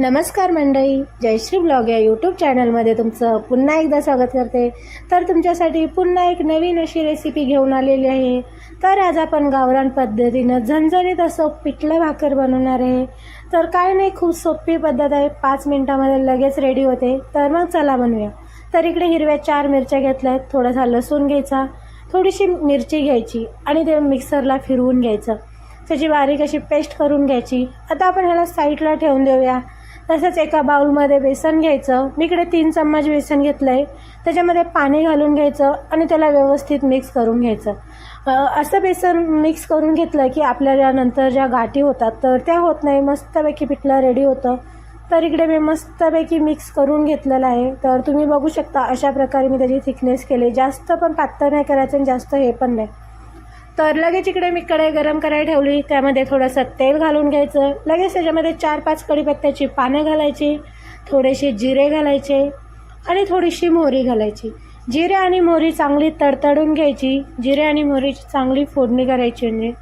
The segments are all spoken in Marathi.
नमस्कार मंडळी. जयश्री ब्लॉग या यूट्यूब चॅनलमध्ये तुमचं पुन्हा एकदा स्वागत करते. तर तुमच्यासाठी पुन्हा एक नवीन अशी रेसिपी घेऊन आलेली आहे. तर आज आपण गावरान पद्धतीनं झणझणीत असं पिठलं भाकर बनवणार आहे. तर काय नाही खूप सोपी पद्धत आहे. पाच मिनटामध्ये लगेच रेडी होते. तर मग चला बनवूया. तर इकडे हिरव्या चार मिरच्या घेतल्या आहेत. थोडासा लसूण घ्यायचा थोडीशी मिरची घ्यायची आणि ते मिक्सरला फिरवून घ्यायचं. त्याची बारीक अशी पेस्ट करून घ्यायची. आता आपण ह्याला साईडला ठेवून देऊया. तसंच एका बाउलमध्ये बेसन घ्यायचं. मी इकडे तीन चम्मच बेसन घेतलं आहे त्याच्यामध्ये पाणी घालून घ्यायचं आणि त्याला व्यवस्थित मिक्स करून घ्यायचं. असं बेसन मिक्स करून घेतलं की आपल्याला नंतर ज्या गाठी होतात तर त्या होत नाही. मस्तपैकी पिठलं रेडी होतं. तर इकडे मी मस्तपैकी मिक्स करून घेतलेलं आहे. तर तुम्ही बघू शकता अशा प्रकारे मी त्याची थिकनेस केली. जास्त पण पातळ नाही करायचं आणि जास्त हे पण नाही. तर लगेच इकडे मी कढई गरम करायला ठेवली. त्यामध्ये थोडंसं तेल घालून घ्यायचं. लगेच त्याच्यामध्ये चार पाच कढीपत्त्याची पानं घालायची थोडेसे जिरे घालायचे आणि थोडीशी मोहरी घालायची. जिरे आणि मोहरी चांगली तडतडून घ्यायची. जिरे आणि मोहरीची चांगली फोडणी करायची म्हणजे.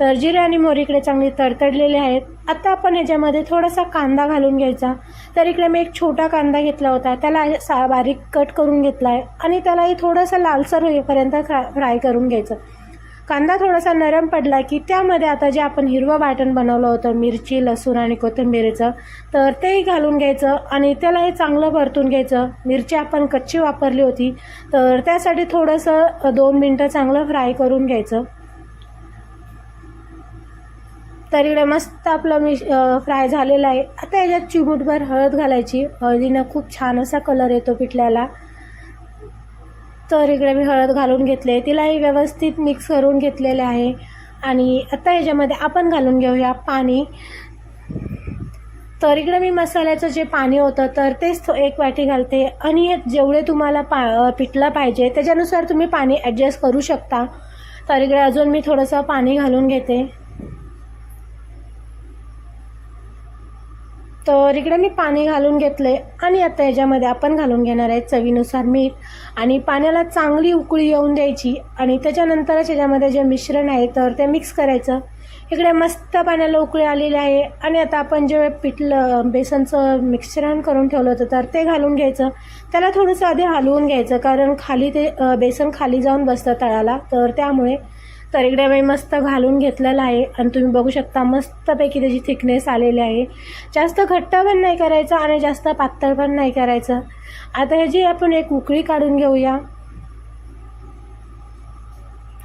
तर जिरे आणि मोहरी इकडे चांगली तडतडलेले आहेत. आता आपण ह्याच्यामध्ये थोडासा कांदा घालून घ्यायचा. तर इकडे मी एक छोटा कांदा घेतला होता. त्याला सा बारीक कट करून घेतला आहे आणि त्यालाही थोडंसं लालसर होईपर्यंत फ्रा फ्राय करून घ्यायचं. कांदा थोडासा नरम पडला की त्यामध्ये आता जे आपण हिरवं वाटण बनवलं होतं मिरची लसूण आणि कोथिंबीरीचं तर तेही घालून घ्यायचं आणि त्यालाही चांगलं परतून घ्यायचं. मिरची आपण कच्ची वापरली होती तर त्यासाठी थोडंसं दोन मिनटं चांगलं फ्राय करून घ्यायचं. तर इकडे मस्त आपलं मी फ्राय झालेलं आहे. आता याच्यात चिमूटभर हळद घालायची. हळदीनं खूप छान असा कलर येतो पिठल्याला. तर इकडे मी हळद घालून घेतले तिलाही व्यवस्थित मिक्स करून घेतलेले आहे. आणि आता याच्यामध्ये आपण घालून घेऊया पाणी. तर इकडे मी मसाल्याचं जे पाणी होतं तर तेच एक वाटी घालते. आणि हे जेवढे तुम्हाला पा पिठलं पाहिजे त्याच्यानुसार तुम्ही पाणी ॲडजस्ट करू शकता. तर इकडे अजून मी थोडंसं पाणी घालून घेते. तर इकडे मी पाणी घालून घेतले आणि आता याच्यामध्ये आपण घालून घेणार आहे चवीनुसार मीठ. आणि पाण्याला चांगली उकळी येऊन द्यायची आणि त्याच्यानंतरच याच्यामध्ये जे मिश्रण आहे तर ते मिक्स करायचं. इकडे मस्त पाण्याला उकळी आलेली आहे. आणि आता आपण जे पिठलं बेसनचं मिश्रण करून ठेवलं होतं तर ते घालून घ्यायचं. त्याला थोडंसं आधी हलवून घ्यायचं कारण खाली ते बेसन खाली जाऊन बसतं तळाला. तर त्यामुळे तर इकडे मी मस्त घालून घेतलेलं आहे आणि तुम्ही बघू शकता मस्तपैकी त्याची थिकनेस आलेली आहे. जास्त घट्ट पण नाही करायचं आणि जास्त पातळ पण नाही करायचं. आता ह्याची आपण एक उकळी काढून घेऊया.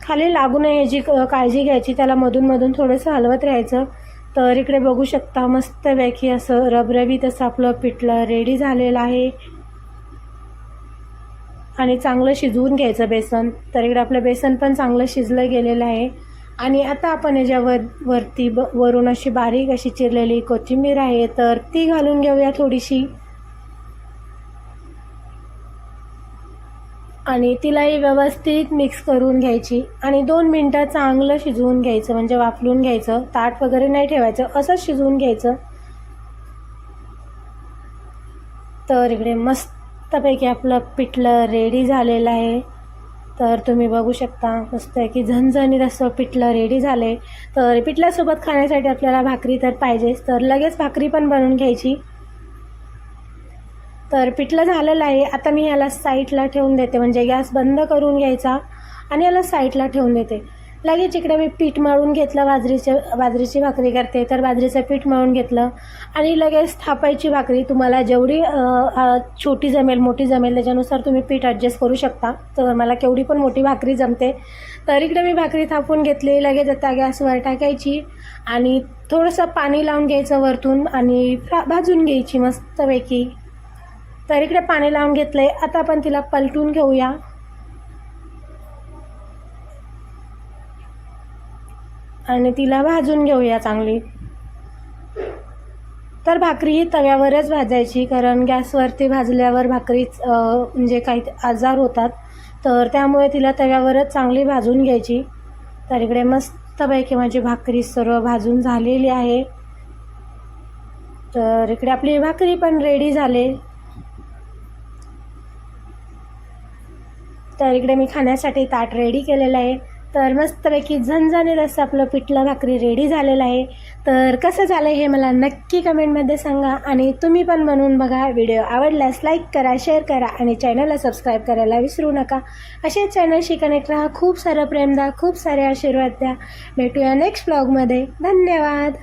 खाली लागू नये ह्याची क- काळजी घ्यायची त्याला मधूनमधून थोडंसं हलवत राहायचं. तर इकडे बघू शकता मस्तपैकी असं रबरबीत असं आपलं पिठलं रेडी झालेलं आहे. आणि चांगलं शिजवून घ्यायचं बेसन. तर इकडे आपलं बेसन पण चांगलं शिजलं गेलेलं आहे. आणि आता आपण याच्यावर वरती ब वरून अशी बारीक अशी चिरलेली कोथिंबीर आहे. तर ती घालून घेऊया थोडीशी. आणि तिलाही व्यवस्थित मिक्स करून घ्यायची. आणि दोन मिनटं चांगलं शिजवून घ्यायचं म्हणजे वाफलून घ्यायचं. ताट वगैरे नाही ठेवायचं असंच शिजवून घ्यायचं. तर इकडे मस्त मस्तपैकी आपलं पिठलं रेडी झालेलं आहे. तर तुम्ही बघू शकता मस्त आहे की झणझणीत असं पिठलं रेडी झाले. तर पिठल्यासोबत खाण्यासाठी आपल्याला भाकरी तर पाहिजेच. तर लगेच भाकरी पण बनवून घ्यायची. तर पिठलं झालेलं आहे. आता मी याला साईडला ठेवून देते. म्हणजे गॅस बंद करून घ्यायचा आणि याला साईडला ठेवून देते. लगेच इकडे मी पीठ मळून घेतलं बाजरीचे बाजरीची भाकरी करते तर बाजरीचं पीठ मळून घेतलं आणि लगेच थापायची भाकरी तुम्हाला जेवढी छोटी जमेल मोठी जमेल त्याच्यानुसार तुम्ही पीठ ॲडजस्ट करू शकता. तर मला केवढी पण मोठी भाकरी जमते. तर इकडे मी भाकरी थापून घेतली लगेच आता गॅसवर टाकायची आणि थोडंसं पाणी लावून घ्यायचं वरतून आणि भाजून घ्यायची मस्तपैकी. तर इकडे पाणी लावून घेतलं आहे आता आपण तिला पलटून घेऊया. आणि तिला भाजून घेऊया चांगली. तर भाकरी ही तव्यावरच भाजायची कारण गॅसवरती भाजल्यावर भाकरीच म्हणजे काही आजार होतात. तर त्यामुळे तिला तव्यावरच चांगली भाजून घ्यायची. तर इकडे मस्तपैकी माझी भाकरी सर्व भाजून झालेली आहे. तर इकडे आपली भाकरी पण रेडी झाले. तर इकडे मी खाण्यासाठी ताट रेडी केलेलं आहे. तर मस्तपैकी झणझणीत असं आपलं पिठलं भाकरी रेडी झालेलं आहे. तर कसं झालं हे मला नक्की कमेंटमध्ये सांगा आणि तुम्ही पण बनवून बघा व्हिडिओ आवडल्यास लाईक करा शेअर करा आणि चॅनलला सबस्क्राईब करायला विसरू नका. असेच चॅनलशी कनेक्ट राहा खूप सारं प्रेम द्या खूप सारे आशीर्वाद द्या. भेटूया नेक्स्ट ब्लॉगमध्ये धन्यवाद!